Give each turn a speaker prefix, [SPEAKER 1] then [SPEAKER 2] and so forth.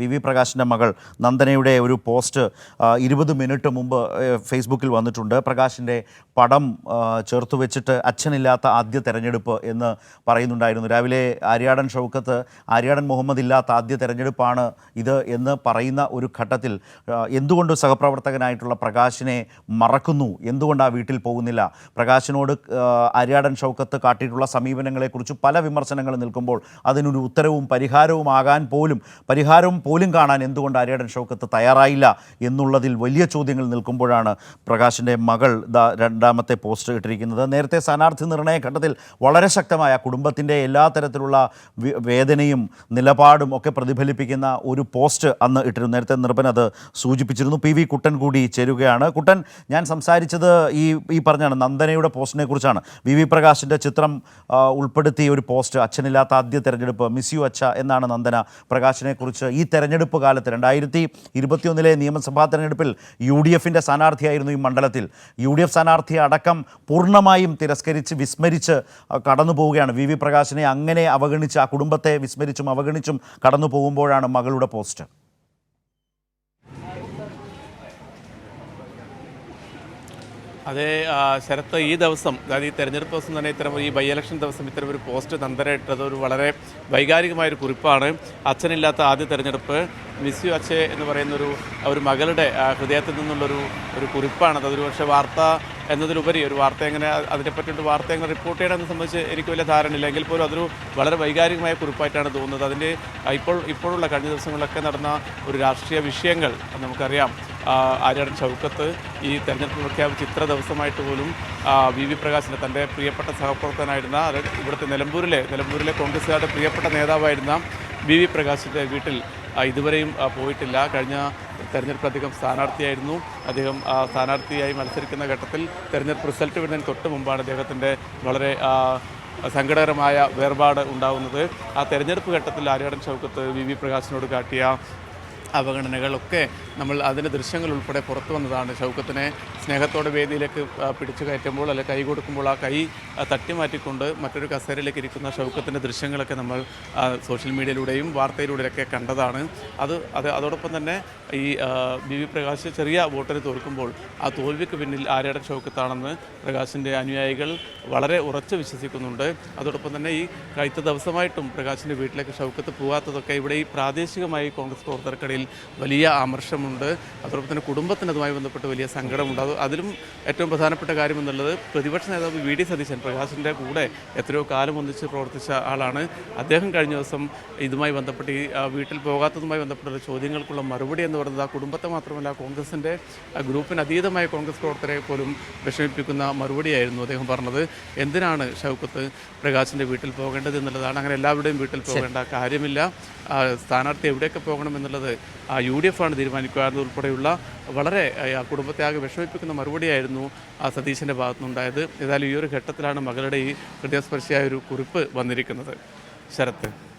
[SPEAKER 1] V V പ്രകാശിന്റെ മകൾ നന്ദനയുടെ ഒരു പോസ്റ്റ് ഇരുപത് മിനിറ്റ് മുമ്പ് ഫേസ്ബുക്കിൽ വന്നിട്ടുണ്ട്. പ്രകാശിന്റെ പടം ചേർത്ത് വെച്ചിട്ട് അച്ഛനില്ലാത്ത ആദ്യ തെരഞ്ഞെടുപ്പ് എന്ന് പറയുന്നുണ്ടായിരുന്നു. രാവിലെ ആര്യാടൻ ഷൗക്കത്ത് ആര്യാടൻ മുഹമ്മദ് ഇല്ലാത്ത ആദ്യ തെരഞ്ഞെടുപ്പാണ് ഇത് എന്ന് പറയുന്ന ഒരു ഘട്ടത്തിൽ എന്തുകൊണ്ട് സഹപ്രവർത്തകനായിട്ടുള്ള പ്രകാശിനെ മറക്കുന്നു? എന്തുകൊണ്ട് ആ വീട്ടിൽ പോകുന്നില്ല? പ്രകാശിനോട് ആര്യാടൻ ഷൗക്കത്ത് കാട്ടിയിട്ടുള്ള സമീപനങ്ങളെക്കുറിച്ച് പല വിമർശനങ്ങൾ നിൽക്കുമ്പോൾ അതിനൊരു ഉത്തരവും പരിഹാരവും ആകാൻ പോലും പരിഹാരവും പോലും കാണാൻ എന്തുകൊണ്ട് അരേടൻ ഷൗക്കത്ത് തയ്യാറായില്ല എന്നുള്ളതിൽ വലിയ ചോദ്യങ്ങൾ നിൽക്കുമ്പോഴാണ് പ്രകാശിന്റെ മകൾ രണ്ടാമത്തെ പോസ്റ്റ് ഇട്ടിരിക്കുന്നത്. നേരത്തെ സ്ഥാനാർത്ഥി നിർണയ ഘട്ടത്തിൽ വളരെ ശക്തമായ കുടുംബത്തിന്റെ എല്ലാ തരത്തിലുള്ള വേദനയും നിലപാടും ഒക്കെ പ്രതിഫലിപ്പിക്കുന്ന ഒരു പോസ്റ്റ് അന്ന് ഇട്ടിരുന്നു. നേരത്തെ നിർഭൻ അത് സൂചിപ്പിച്ചിരുന്നു. പി വി കുട്ടൻ കൂടി ചേരുകയാണ്. കുട്ടൻ ഞാൻ സംസാരിച്ചത് ഈ ഈ പറഞ്ഞാണ് നന്ദനയുടെ പോസ്റ്റിനെ കുറിച്ചാണ്. വി വി പ്രകാശിന്റെ ചിത്രം ഉൾപ്പെടുത്തിയ ഒരു പോസ്റ്റ് അച്ഛനില്ലാത്ത ആദ്യ തെരഞ്ഞെടുപ്പ് മിസ് യു അച്ഛ എന്നാണ് നന്ദന പ്രകാശിനെ കുറിച്ച് ഈ തെരഞ്ഞെടുപ്പ് കാലത്ത് രണ്ടായിരത്തി ഇരുപത്തിയൊന്നിലെ നിയമസഭാ തെരഞ്ഞെടുപ്പിൽ യു ഡി എഫിന്റെ സ്ഥാനാർത്ഥിയായിരുന്നു ഈ മണ്ഡലത്തിൽ. യു ഡി എഫ് സ്ഥാനാർത്ഥി അടക്കം പൂർണമായും തിരസ്കരിച്ച് വിസ്മരിച്ച് കടന്നു പോവുകയാണ്. വി വി പ്രകാശിനെ അങ്ങനെ അവഗണിച്ച് ആ കുടുംബത്തെ വിസ്മരിച്ചും അവഗണിച്ചും കടന്നു പോകുമ്പോഴാണ് മകളുടെ പോസ്റ്റ്.
[SPEAKER 2] അതെ ശരത്ത് ഈ ദിവസം അതായത് ഈ തെരഞ്ഞെടുപ്പ് ദിവസം തന്നെ ഇത്തരം ഈ ബൈ ഇലക്ഷൻ ദിവസം ഇത്തരം ഒരു പോസ്റ്റ് തന്തരയിട്ടത് ഒരു വളരെ വൈകാരികമായൊരു കുറിപ്പാണ്. അച്ഛനില്ലാത്ത ആദ്യ തെരഞ്ഞെടുപ്പ് മിസ് യു അച്ഛെ എന്ന് പറയുന്നൊരു ഒരു മകളുടെ ഹൃദയത്തിൽ നിന്നുള്ളൊരു ഒരു കുറിപ്പാണത് അതൊരു പക്ഷേ വാർത്ത എന്നതിലുപരി ഒരു വാർത്ത എങ്ങനെ അതിനെപ്പറ്റിയിട്ട് വാർത്ത എങ്ങനെ റിപ്പോർട്ട് ചെയ്യണമെന്ന് സംബന്ധിച്ച് എനിക്ക് വലിയ ധാരണയില്ല എങ്കിൽ പോലും അതൊരു വളരെ വൈകാരികമായ കുറിപ്പായിട്ടാണ് തോന്നുന്നത്. അതിന്റെ ഇപ്പോൾ ഇപ്പോഴുള്ള കഴിഞ്ഞ ദിവസങ്ങളിലൊക്കെ നടന്ന ഒരു രാഷ്ട്രീയ വിഷയങ്ങൾ നമുക്കറിയാം. ആര്യാടൻ ചൗക്കത്ത് ഈ തെരഞ്ഞെടുപ്പ് പ്രഖ്യാപിച്ച ഇത്ര ദിവസമായിട്ട് പോലും വി വി പ്രകാശിനെ തന്റെ പ്രിയപ്പെട്ട സഹപ്രവർത്തകനായിരുന്ന ഇവിടുത്തെ നിലമ്പൂരിലെ നിലമ്പൂരിലെ കോൺഗ്രസ്സുകാരുടെ പ്രിയപ്പെട്ട നേതാവായിരുന്ന വി വി പ്രകാശിന്റെ വീട്ടിൽ ഇതുവരെയും പോയിട്ടില്ല. കഴിഞ്ഞ തെരഞ്ഞെടുപ്പ് അദ്ദേഹം സ്ഥാനാർത്ഥിയായിരുന്നു. അദ്ദേഹം സ്ഥാനാർത്ഥിയായി മത്സരിക്കുന്ന ഘട്ടത്തിൽ തെരഞ്ഞെടുപ്പ് റിസൾട്ട് വരുന്നതിന് തൊട്ട് മുമ്പാണ് അദ്ദേഹത്തിന്റെ വളരെ സങ്കടകരമായ വേർപാട് ഉണ്ടാകുന്നത് ആ തെരഞ്ഞെടുപ്പ് ഘട്ടത്തിൽ ആര്യാടൻ ചൗക്കത്ത് വി വി പ്രകാശിനോട് കാട്ടിയ അവഗണനകളൊക്കെ നമ്മൾ അതിന്റെ ദൃശ്യങ്ങൾ ഉൾപ്പെടെ പുറത്തു വന്നതാണ്. ഷൗക്കത്തിനെ സ്നേഹത്തോടെ വേദിയിലേക്ക് പിടിച്ചു കയറ്റുമ്പോൾ അല്ലെ കൈ കൊടുക്കുമ്പോൾ ആ കൈ തട്ടി മാറ്റിക്കൊണ്ട് മറ്റൊരു കസേരയിലേക്ക് ഇരിക്കുന്ന ഷൗക്കത്തിന്റെ ദൃശ്യങ്ങളൊക്കെ നമ്മൾ സോഷ്യൽ മീഡിയയിലൂടെയും വാർത്തയിലൂടെയൊക്കെ കണ്ടതാണ്. അത് അത് അതോടൊപ്പം തന്നെ ഈ ബി വി പ്രകാശ് ചെറിയ വോട്ടിന് തോൽക്കുമ്പോൾ ആ തോൽവിക്ക് പിന്നിൽ ആരുടെ ഷൗക്കത്താണെന്ന് പ്രകാശിന്റെ അനുയായികൾ വളരെ ഉറച്ചു വിശ്വസിക്കുന്നുണ്ട്. അതോടൊപ്പം തന്നെ ഈ കഴിഞ്ഞ ദിവസമായിട്ടും പ്രകാശിന്റെ വീട്ടിലേക്ക് ഷൗക്കത്ത് പോകാത്തതൊക്കെ ഇവിടെ ഈ പ്രാദേശികമായി കോൺഗ്രസ് പ്രവർത്തകർക്കിടയിൽ വലിയ ആമർശമുണ്ട് അതോടൊപ്പം തന്നെ കുടുംബത്തിന് അതുമായി ബന്ധപ്പെട്ട് വലിയ സങ്കടമുണ്ട്. അത് അതിലും ഏറ്റവും പ്രധാനപ്പെട്ട കാര്യം എന്നുള്ളത് പ്രതിപക്ഷ നേതാവ് വി ഡി സതീശൻ പ്രകാശിന്റെ കൂടെ എത്രയോ കാലം ഒന്നിച്ച് പ്രവർത്തിച്ച ആളാണ്. അദ്ദേഹം കഴിഞ്ഞ ദിവസം ഇതുമായി ബന്ധപ്പെട്ട് ഈ വീട്ടിൽ പോകാത്തതുമായി ബന്ധപ്പെട്ട ചോദ്യങ്ങൾക്കുള്ള മറുപടി എന്ന് പറയുന്നത് ആ കുടുംബത്തെ മാത്രമല്ല കോൺഗ്രസിന്റെ ഗ്രൂപ്പിന് അതീതമായ കോൺഗ്രസ് പ്രവർത്തകരെ പോലും വിഷമിപ്പിക്കുന്ന മറുപടിയായിരുന്നു അദ്ദേഹം പറഞ്ഞത്. എന്തിനാണ് ഷൗക്കത്ത് പ്രകാശിന്റെ വീട്ടിൽ പോകേണ്ടത് എന്നുള്ളതാണ്. അങ്ങനെ എല്ലാവരുടെയും വീട്ടിൽ പോകേണ്ട കാര്യമില്ല. സ്ഥാനാർത്ഥി എവിടെയൊക്കെ പോകണം എന്നുള്ളത് യു ഡി എഫാണ് തീരുമാനിക്കുക എന്നുൾപ്പെടെയുള്ള വളരെ ആ, കുടുംബത്തെ ആകെ വിഷമിപ്പിക്കുന്ന മറുപടിയായിരുന്നു ആ സതീശന്റെ ഭാഗത്തുനിന്നുണ്ടായത്. ഏതായാലും ഈ ഒരു ഘട്ടത്തിലാണ് മകളുടെ ഈ ഹൃദയസ്പർശിയായ ഒരു കുറിപ്പ് വന്നിരിക്കുന്നത്. ശരത്ത്